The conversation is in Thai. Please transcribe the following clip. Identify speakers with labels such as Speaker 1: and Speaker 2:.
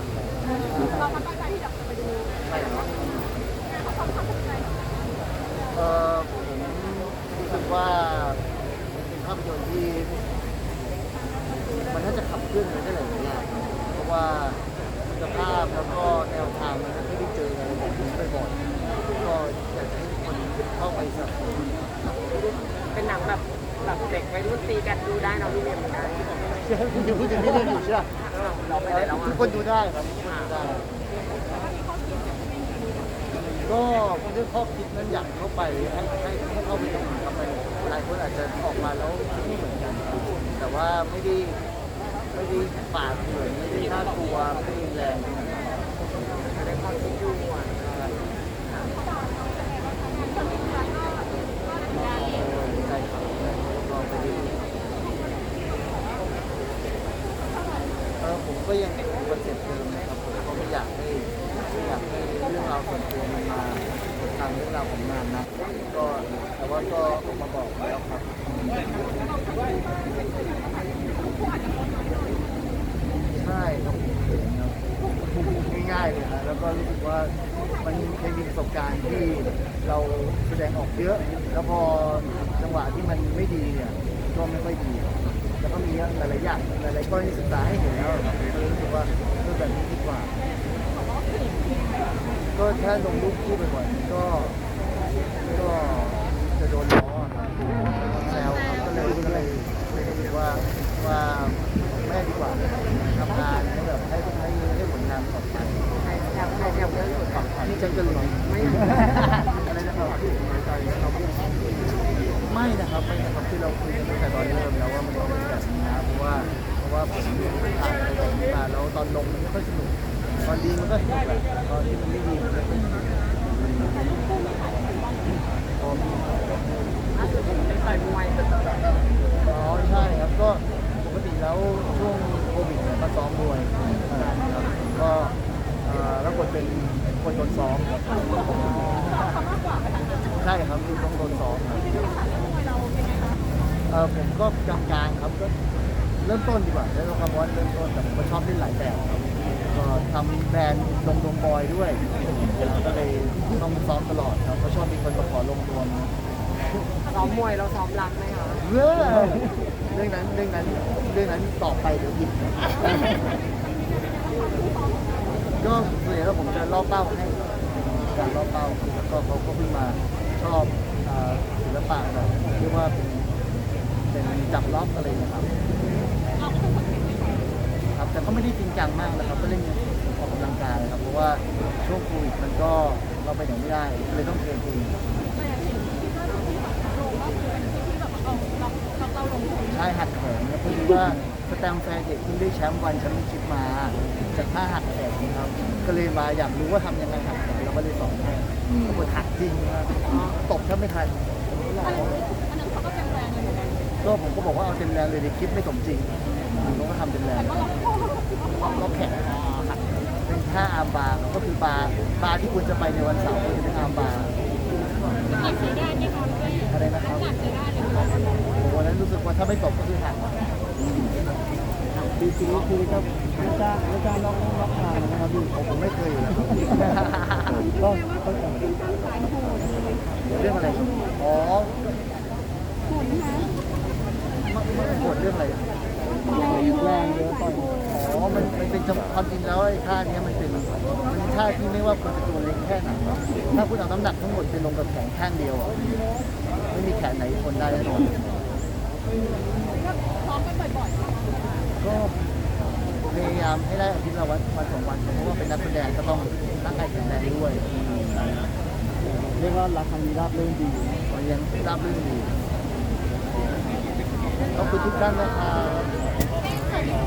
Speaker 1: อบอยู่แล้ว
Speaker 2: เราก็ตั้งใจที่จะไปดู
Speaker 1: ใช่ครับ
Speaker 2: เขาความความเป็นไง
Speaker 1: เออผมรู้สึกว่าเป็นภาพยนตร์ที่มันน่าจะขับเคลื่อนไปได้หลายอย่างเพราะว่าคุณภาพแล้วก็แนวทางมันไม่ได้เจออะไรแบบนี้บ่อยๆก็อยากจะให้ทุกคนเข้าไปสนับสนุน
Speaker 3: เป็นหนังแบบแบบเด็กวัยรุ่นตีกันดูได้นะพี่เรียนเหมือน กัน
Speaker 1: คุณอยู่พูดถึงนี่เรื่องอยู่ใช่ไหมทุกคนดูได้ครับทุกคนดูได้ก็เรื่ข้อคิดนั้นอยากเข้าไปให้ให้ให้เข้าไปทำครับไปหลายคนอาจจะออกมาแล้วไม่เหมือนกัน แต่ว่าไม่ได้ไม่ได้ปาดเหมือนไม่ได้น่ากลัวไม่ได้แรงขนาดนั้น
Speaker 3: จะได้ความคิดยู่งอะ
Speaker 1: ใช่ครับลองไปดูเออผม ก็ยังคอนเซ็ปต์เดิมนะครับผมก็ไม่อยากให้ไม่อยากให้เรื่องราวส่วนตัวมันมาทางเรื่องราวของงานนะก็แต่ว่าก็ออกมาบอกแล้วครับใช่ครับง่ายๆเลยนะแล้วก็รู้สึกว่ามันเคยมีประสบการณ์ที่เราแสดงออกเยอะ แล้วพอจังหวะที่มันไม่ดีเนี่ย ก็ไม่ค่อยดีแล้วก็มีหลายๆอย่างหลายๆกรณีศึกษาให้เห็นแล้วก็รู้สึกว่าเออแบบนี้ดีกว่า ก็ถ้าลงรูปคู่บ่อยๆก็จะโดนล้อครับแซวครับก็เลยก็เลยเลยรู้สึกว่าว่าไม่ดีกว่าทำงานให้แบบให้ให้ให้ผลงานออกไป
Speaker 3: ใครแถวใครแถวเยอะสุดก่อน
Speaker 1: นี่ฉันจะหลง
Speaker 3: ไม่
Speaker 1: อะไรนะครับไม่นะ ครับไม่นครับที่เราคุยกันตั้งแต่ตอนเริ่มแล้วว่ามันต้องเป็นแบบนี้นะเพราะว่าเพราะว่าผมผ่านอะไรแบบนี้มาแล้วตอนลงมันไม่ค่อยสนุกตอนดีมันก็สนุกแหละตอนที่มันไม่ดีมันก็สนุกพอมี
Speaker 3: ล่ไปต่อยมวย
Speaker 1: อ๋อใช่ครับก็ปกติแล้วช่วงโควิดเนี่ยมาซ้อมมวยนะครับก็เอ่อรับบทเป็นคนโดนซ้อมใช่ครับคือต้องโดนซ้อมครับ เออผมก็กลางๆครับก็เริ่มต้นดีกว่าใช้คำว่าเริ่มต้นแต่ผมก็ชอบเล่นหลายแบบครับก็ทำแบรนด์ลงดวงบอยด้วยก็เลยต้องซ้อมตลอดครับก็ชอบมีคนมาขอลงดวง
Speaker 3: ซ้อมมวยเราซ้อมรักไหมคะ
Speaker 1: เรื่องเรื่องนั้นเรื่องนั้นเรื่องนั้นต่อไปเดี๋ยวผิดก็ส่วนใหญ่แล้วผมจะล่อเป้าให้การล่อเป้าแล้วก็เขาก็เพิ่งมาชอบอ่าศิลปะแบบเรียกว่าเป็นเป็น จับล็อกอะไรนะครับครับ แต่ก็ไม่ได้จริงจังมากนะครับ ก็เล่นออกกำลังกายครับ เพราะว่าช่วงโควิดมันก็เราไปไหนไม่ได้เลยต้องเทรนตัวเองใช่หักแขนนะเพอดีว่าสแตมแฟร์เด็กเพิ่งได้แชมป์วันแชมเปี้ยนชิพมาจากท่าหักแขนนะครับ ก็เลยมาอยากรู้ว่าทำยังไงหักแขนเราก็เลยสอนให้ปรากฏหักจริงนะตบแทบไม่ทัน ก็ผมก็บอกว่าเอาเต็มแรงเลยในคลิปไม่สมจริงผมก็ทำเต็มแรงก็แขนหักเป็นท่าอาร์มบาร์ก็คือบาร์บาร์ที่ควรจะไปในวันเสาร์ควรจะเป็นอาร์มบาร์อะไรนะครับวันนั้นรู้สึกว่าถ้าไม่ตกก็คือหักปีปีนี้คือก็ไม่กล้าไม่กล้าล็อกล็อกทางนะครับพี่ผมผมไม่เคยอยู่แล้วก็ก็เรื่องอะไร อ๋อมันมันปวด เรื่องอะไรอะแรงเยอะต่อยอ๋อมันมันเป็นจังความจริงแล้วไอ้ท่าเนี้ยมันเป็นมันเป็นท่าที่ไม่ว่าคุณจะตัวเล็กแค่ไหนถ้าคุณเอาน้ำหนักทั้งหมดไปลงกับแขนข้างเดียวอะไม่มีแขนไหนทนได้แน่นอนก็พยายามให้ได้อาทิตย์ละวันวันสองวันเพราะว่าเป็นนักแสดงก็ต้องร่างกายแข็งแรงด้วยเรียกว่ารักครั้งนี้ราบรื่นดียังราบรื่นดี Então foi.